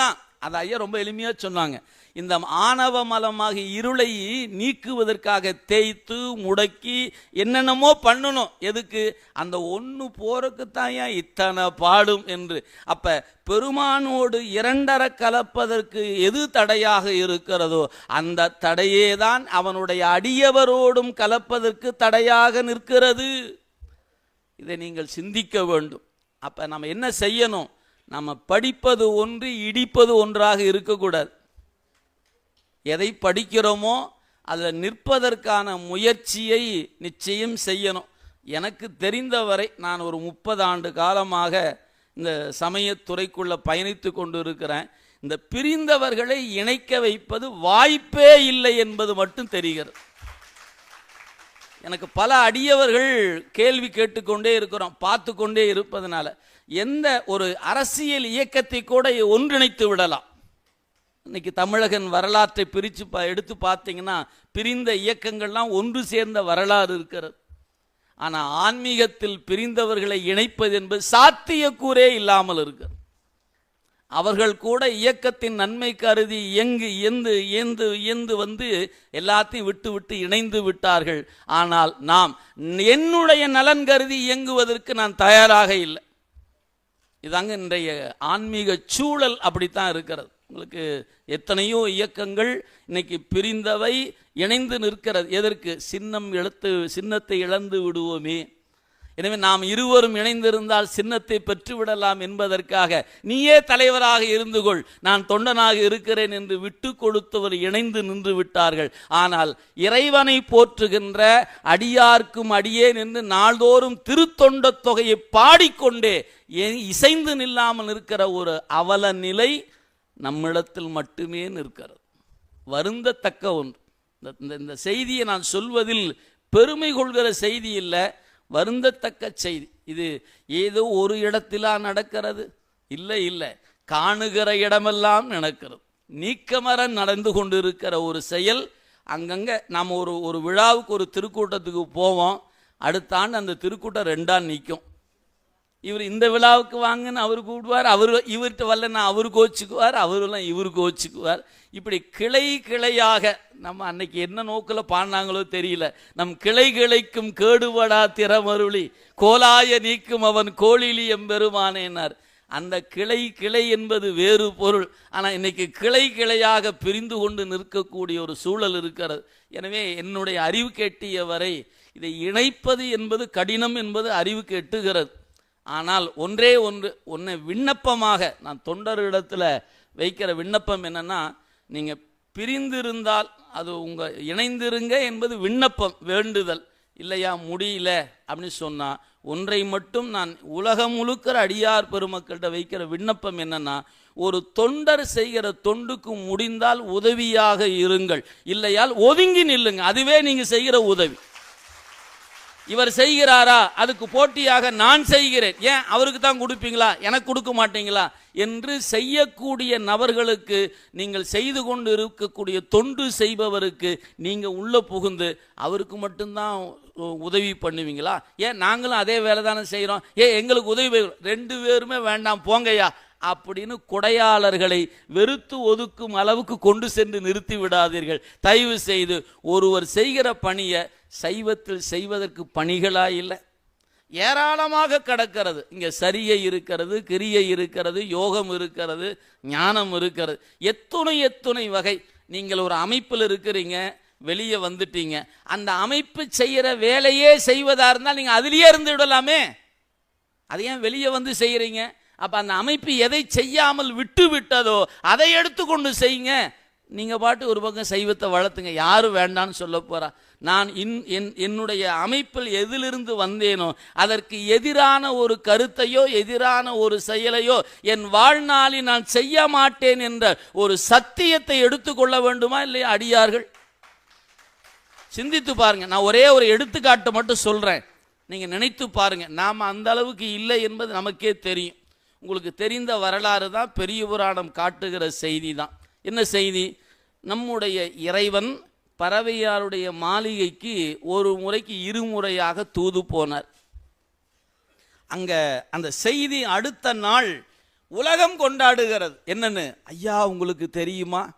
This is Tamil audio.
தான். அது ஐயா ரொம்ப எளிமையா சொன்னாங்க. இந்த ஆணவ மலமாக இருளை நீக்குவதற்காக தேய்த்து முடக்கி என்னென்னமோ பண்ணணும். எதுக்கு? அந்த ஒன்று போறதுக்குத்தான் ஏன் இத்தனை பாடும் என்று. அப்ப பெருமானோடு இரண்டரை கலப்பதற்கு எது தடையாக இருக்கிறதோ அந்த தடையே தான் அவனுடைய அடியவரோடும் கலப்பதற்கு தடையாக நிற்கிறது. இதை நீங்கள் சிந்திக்க வேண்டும். அப்ப நம்ம என்ன செய்யணும்? நம்ம படிப்பது ஒன்று இடிப்பது ஒன்றாக இருக்கக்கூடாது. எதை படிக்கிறோமோ அதில் நிற்பதற்கான முயற்சியை நிச்சயம் செய்யணும். எனக்கு தெரிந்தவரை நான் ஒரு முப்பது ஆண்டு காலமாக இந்த சமயத்துறைக்குள்ளே பயணித்து கொண்டு இருக்கிறேன் இந்த பிரிந்தவர்களை இணைக்க வைப்பது வாய்ப்பே இல்லை என்பது மட்டும் தெரிகிறது. எனக்கு பல அடியவர்கள் கேள்வி கேட்டுக்கொண்டே இருக்கிறோம் பார்த்து கொண்டே இருப்பதனால. எந்த ஒரு அரசியல் இயக்கத்தை கூட ஒன்றிணைத்து விடலாம். இன்னைக்கு தமிழகன் வரலாற்றை பிரித்து பா எடுத்து பார்த்தீங்கன்னா பிரிந்த இயக்கங்கள்லாம் ஒன்று சேர்ந்த வரலாறு இருக்கிறது. ஆனால் ஆன்மீகத்தில் பிரிந்தவர்களை இணைப்பது என்பது சாத்தியக்கூறே இல்லாமல் இருக்கிறது. அவர்கள் கூட இயக்கத்தின் நன்மை கருதி இயங்கு இயந்து இயந்து இயந்து வந்து எல்லாத்தையும் விட்டு விட்டு இணைந்து விட்டார்கள். ஆனால் நாம் என்னுடைய நலன் கருதி இயங்குவதற்கு நான் தயாராக இல்லை. இதாங்க இன்றைய ஆன்மீக சூழல் அப்படித்தான் இருக்கிறது. உங்களுக்கு எத்தனையோ இயக்கங்கள் இன்னைக்கு பிரிந்தவை இணைந்து நிற்கிறது. எதற்கு? சின்னம் எழுத்து சின்னத்தை இழந்து விடுவோமே. எனவே நாம் இருவரும் இணைந்திருந்தால் சின்னத்தை பெற்றுவிடலாம் என்பதற்காக நீயே தலைவராக இருந்து கொள். நான் தொண்டனாக இருக்கிறேன் என்று விட்டு கொடுத்தவர் இணைந்து நின்று விட்டார்கள். ஆனால் இறைவனை போற்றுகின்ற அடியார்க்கும் அடியேன் என்று நாள்தோறும் திருத்தொண்ட தொகையை பாடிக்கொண்டே இசைந்து நில்லாமல் இருக்கிற ஒரு அவல நிலை நம்மிடத்தில் மட்டுமே நிற்கிறது. வருந்தத்தக்க ஒன்று. இந்த- இந்த செய்தியை நான் சொல்வதில் பெருமை கொள்கிற செய்தி இல்லை. வருந்தத்தக்க செய்தி. இது ஏதோ ஒரு இடத்திலா நடக்கிறது? இல்லை இல்லை. காணுகிற இடமெல்லாம் நடக்கிறது. நீக்கமர நடந்து கொண்டிருக்கிற ஒரு செயல் அங்கங்கே நாம் ஒரு ஒரு விழாவுக்கு ஒரு திருக்கூட்டத்துக்கு போவோம். அடுத்த ஆண்டு அந்த திருக்கூட்டம் ரெண்டாக நிற்கும். இவர் இந்த விழாவுக்கு வாங்கன்னு அவர் கூப்பிடுவார் அவர் இவர்கிட்ட வரலன்னா அவர் கோச்சுக்குவார் அவரெல்லாம் இவர் கோச்சுக்குவார். இப்படி கிளை கிளையாக நம்ம அன்னைக்கு என்ன நோக்கில் பாடினாங்களோ தெரியல. நம் கிளை கிளைக்கும் கேடுபடா திறமருளி கோலாய நீக்கும் அவன் கோழிலி எம்பெருமானேனார் அந்த கிளை கிளை என்பது வேறு பொருள். ஆனால் இன்னைக்கு கிளை கிளையாக பிரிந்து கொண்டு நிற்கக்கூடிய ஒரு சூழல் இருக்கிறது. எனவே என்னுடைய அறிவு கேட்டிய வரை இதை இணைப்பது என்பது கடினம் என்பது அறிவு கேட்டுகிறது. ஆனால் ஒன்றே ஒன்று ஒன்று விண்ணப்பமாக நான் தொண்டர்களிடத்தில் வைக்கிற விண்ணப்பம் என்னென்னா நீங்கள் பிரிந்திருந்தால் அது உங்கள் இணைந்திருங்க என்பது விண்ணப்பம் வேண்டுதல். இல்லையா முடியல அப்படின்னு சொன்னால் ஒன்றை மட்டும் நான் உலகம் முழுக்கிற அடியார் பெருமக்கள்கிட்ட வைக்கிற விண்ணப்பம் என்னென்னா ஒரு தொண்டர் செய்கிற தொண்டுக்கு முடிந்தால் உதவியாக இருங்கள். இல்லையால் ஒதுங்கி நில்லுங்க. அதுவே நீங்கள் செய்கிற உதவி. இவர் செய்கிறாரா? அதுக்கு போட்டியாக நான் செய்கிறேன். ஏன்? அவருக்கு தான் கொடுப்பீங்களா? எனக்கு கொடுக்க மாட்டீங்களா? என்று செய்யக்கூடிய நபர்களுக்கு நீங்கள் செய்து கொண்டு இருக்கக்கூடிய தொண்டு செய்பவருக்கு நீங்கள் உள்ளே புகுந்து அவருக்கு மட்டும்தான் உதவி பண்ணுவீங்களா? ஏன்? நாங்களும் அதே வேலை தானே செய்கிறோம் ஏன் எங்களுக்கு உதவி ரெண்டு பேருமே வேண்டாம் போங்கய்யா. அப்படின்னு கொடையாளர்களை வெறுத்து ஒதுக்கும் அளவுக்கு கொண்டு சென்று நிறுத்தி விடாதீர்கள். தயவு செய்து ஒருவர் செய்கிற பணியை சைவத்தில் செய்வதற்கு பணிகளா இல்லை. ஏராளமாக கிடக்கிறது. இங்கே சரியை இருக்கிறது கிரியை இருக்கிறது யோகம் இருக்கிறது ஞானம் இருக்கிறது. எத்துணை எத்துணை வகை. நீங்கள் ஒரு அமைப்பில் இருக்கிறீங்க வெளியே வந்துட்டீங்க. அந்த அமைப்பு செய்கிற வேலையே செய்வதாக இருந்தால் நீங்கள் அதுலேயே இருந்து விடலாமே அதை ஏன் வெளியே வந்து செய்கிறீங்க? அப்போ அந்த அமைப்பு எதை செய்யாமல் விட்டு விட்டதோ அதை எடுத்துக்கொண்டு செய்யுங்க. நீங்கள் பாட்டு ஒரு பக்கம் சைவத்தை வளர்த்துங்க. யாரும் வேண்டான்னு சொல்ல போகிறா நான் இன் என் என்னுடைய அமைப்பில் எதிலிருந்து வந்தேனோ அதற்கு எதிரான ஒரு கருத்தையோ எதிரான ஒரு செயலையோ என் வாழ்நாளில் நான் செய்ய மாட்டேன் என்ற ஒரு சத்தியத்தை எடுத்துக்கொள்ள வேண்டுமா இல்லையா அடியார்கள்? சிந்தித்து பாருங்க. நான் ஒரே ஒரு எடுத்துக்காட்டு மட்டும் சொல்கிறேன் நீங்கள் நினைத்து பாருங்க. நாம் அந்த அளவுக்கு இல்லை என்பது நமக்கே தெரியும். உங்களுக்கு தெரிந்த வரலாறு தான் பெரிய புராணம் காட்டுகிற செய்தி தான். என்ன செய்தி? நம்முடைய இறைவன் பறவையாருடைய மாளிகைக்கு ஒரு முறைக்கு இருமுறையாக தூது போனார். அங்க அந்த செய்தி அடுத்த நாள் உலகம் கொண்டாடுகிறது. என்னன்னு? ஐயா உங்களுக்கு தெரியுமா?